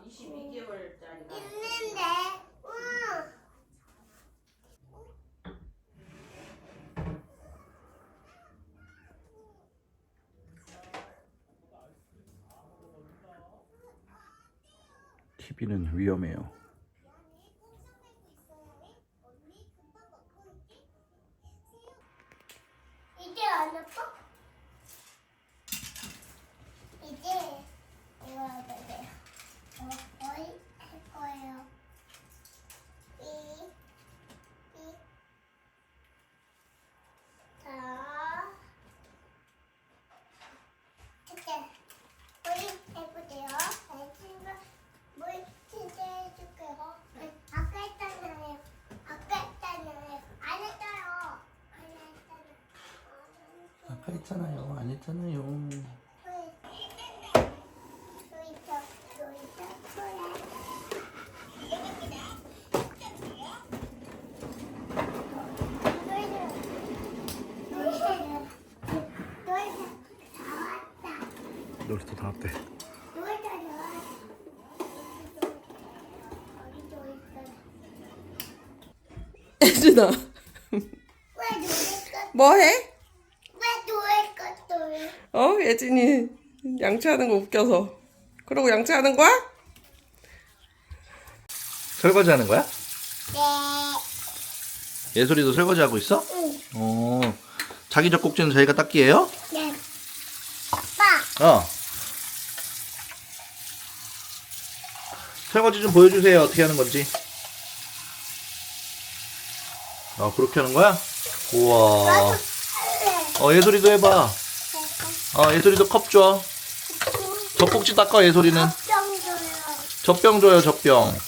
8개월짜리가 있는데. 응. TV는 위험해요. 이제 안 아파? 이제 이거 해야 돼요. 어, 어이 할 거예요. 이, 이. 자, 이제 머리 해보세요. 친구 물 진짜 해줄게요. 아까 했잖아요. 아까 했잖아요. 안 했어요. 안 했잖아요. 아까 했잖아요. 안 했잖아요. 놀이터 다 왔대. 예준아 뭐해? 어? 예진이 양치하는 거 웃겨서 그러고 양치하는 거야? 설거지 하는 거야? 예솔이도 설거지 하고 있어? 어. 자기 젖꼭지는 자기가 닦기예요? 아빠, 어. 설거지 좀 보여주세요. 어떻게 하는 건지. 아, 그렇게 하는 거야? 우와. 어, 예솔이도 해봐. 어, 예솔이도 컵 줘. 젖꼭지 닦아, 예솔이는. 정도요. 젖병 줘요, 젖병.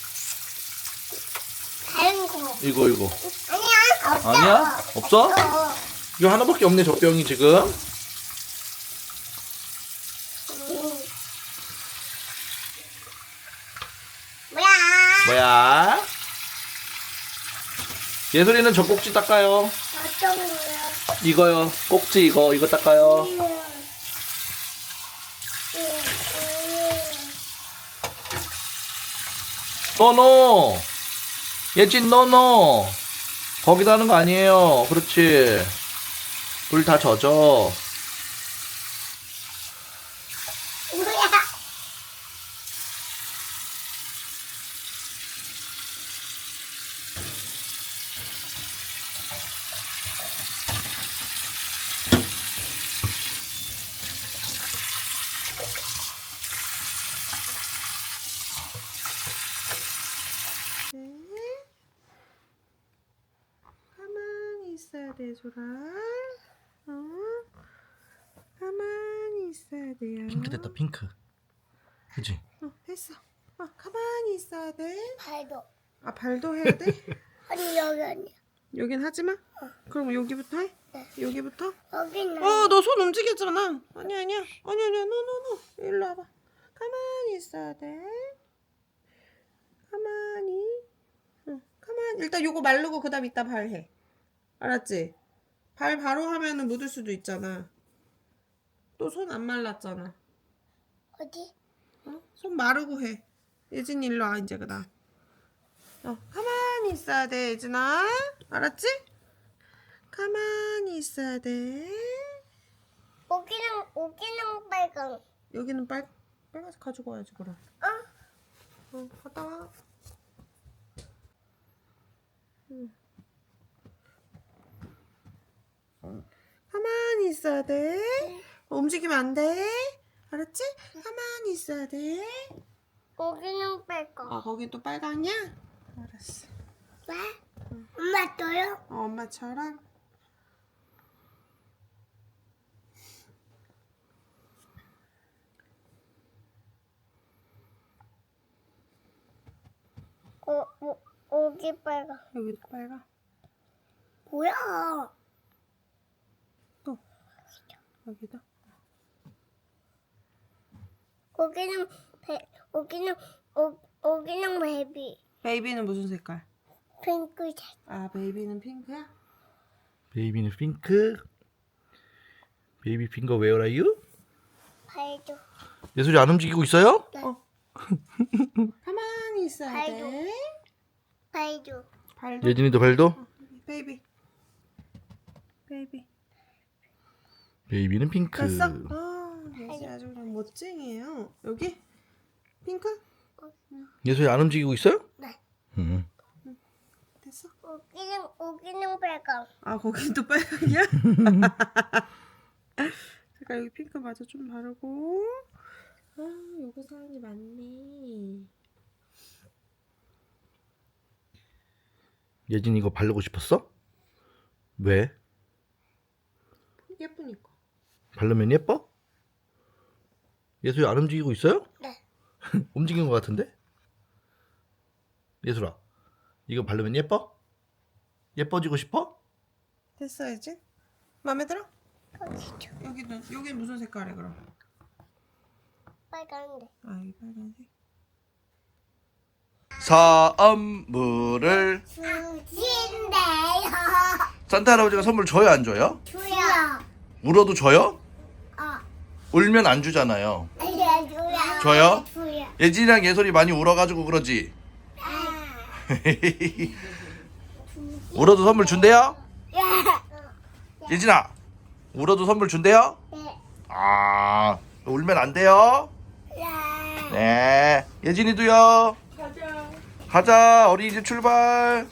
다른 거. 이거, 이거. 아니야. 없어. 아니야? 없어? 어. 이거 하나밖에 없네, 젖병이 지금. 음. 뭐야? 뭐야? 예솔이는 젖꼭지 닦아요. 어떤 거요? 이거요. 꼭지 이거, 이거 닦아요. 음. 음. 노노! 예진 노노! 거기다 하는 거 아니에요. 그렇지. 물다 젖어. 뭐야? 가만히 있어야 돼 조라 어? 가만히 있어야 돼요 핑크 됐다, 핑크. 그지? 어, 했어 어, 가만히 있어야 돼아 발도. 발도 해야 돼? 아니 여기 아니야. 여긴 하지 마 그럼 여기부터 해? 네. 여기부터? 여기는. 어, 너 손 움직였잖아. 아니야, 아니야. 아니야, 아니야. 노, 노, 노. 일로 와봐. 가만히 있어야 돼. 가만히. 응, 가만히. 일단 요거 마르고 그 다음 이따 발 해. 알았지? 발 바로 하면은 묻을 수도 있잖아. 또 손 안 말랐잖아. 어디? 어? 손 마르고 해. 예진이 일로 와, 이제 그 다음. 어, 가만히 있어야 돼, 예진아. 알았지? 가만히 있어야 돼. 여기는 여기는 빨강. 여기는 빨 빨간색 가지고 와야지 그럼. 어? 어, 갔다 와. 응. 가만히 있어야 돼. 어, 움직이면 안 돼. 알았지? 가만히 있어야 돼. 여기는 빨강. 아, 거기 또 빨강이야? 알았어. 왜? 엄마 또요? 어, 엄마처럼. 어, 어, 여기 빨강. 여기도 빨강. 뭐야? 또. 여기도. 여기는 배, 여기는 어, 여기는 베이비. 베이비는 무슨 색깔? 핑크색. 아, 베이비는 핑크야? 베이비는 핑크. 베이비 핑거 where are you? 발도. 예솔이 안 움직이고 있어요? 가만히 있어. 있어야 발도. 돼. 발도. 발도. 예진이도 발도? 베이비. 베이비. 베이비는 핑크. 됐어? 아, 예지 아주 그냥 멋쟁이에요. 여기 핑크? 예솔이 안 움직이고 있어요? 네. 응. 됐어? 오기는 오기는 빨강. 아, 거긴 또 빨강이야? 잠깐 여기 핑크 마저 좀 바르고. 아, 요거 사연이 많네. 예진 이거 바르고 싶었어? 왜? 예쁘니까. 바르면 예뻐? 예솔이 안 움직이고 있어요? 네. 움직인 것 같은데? 예솔아, 이거 바르면 예뻐? 예뻐지고 싶어? 됐어, 이제? 마음에 들어? 여기는 여기 무슨 색깔이 그럼? 빨간데. 아, 이 빨간색. 선물을 주신대요. 산타 할아버지가 선물 줘요 안 줘요? 주요. 울어도 줘요? 어. 울면 안 주잖아요. 줘요? 예진이랑 예솔이 많이 울어가지고 그러지. 아. 울어도 선물 준대요? 야. 예진아, 울어도 선물 준대요? 네. 아, 울면 안 돼요? 야. 네. 예진이도요. 가자. 가자. 어린이집 출발.